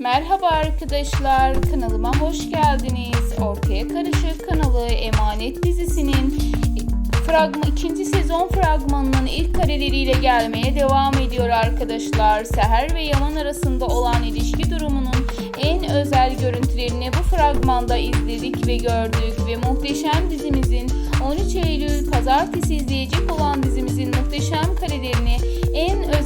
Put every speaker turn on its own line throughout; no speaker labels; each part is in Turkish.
Merhaba arkadaşlar, kanalıma hoş geldiniz. Ortaya Karışık kanalı Emanet dizisinin fragman, ikinci sezon fragmanının ilk kareleriyle gelmeye devam ediyor arkadaşlar. Seher ve Yaman arasında olan ilişki durumunun en özel görüntülerini bu fragmanda izledik ve gördük ve muhteşem dizimizin 13 Eylül pazartesi izleyecek olan dizimizin muhteşem karelerini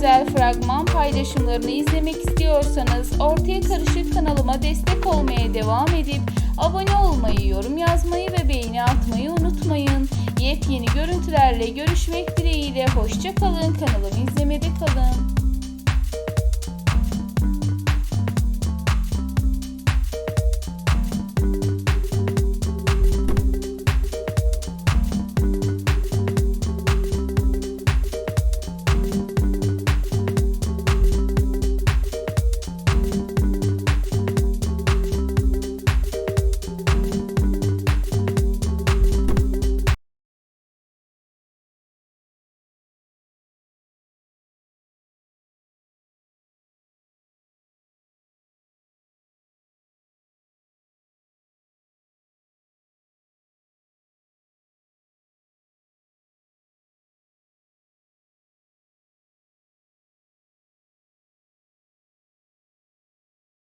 özel fragman paylaşımlarını izlemek istiyorsanız Ortaya Karışık kanalıma destek olmaya devam edip abone olmayı, yorum yazmayı ve beğeni atmayı unutmayın. Yepyeni görüntülerle görüşmek dileğiyle hoşça kalın. Kanalımı izlemede kalın.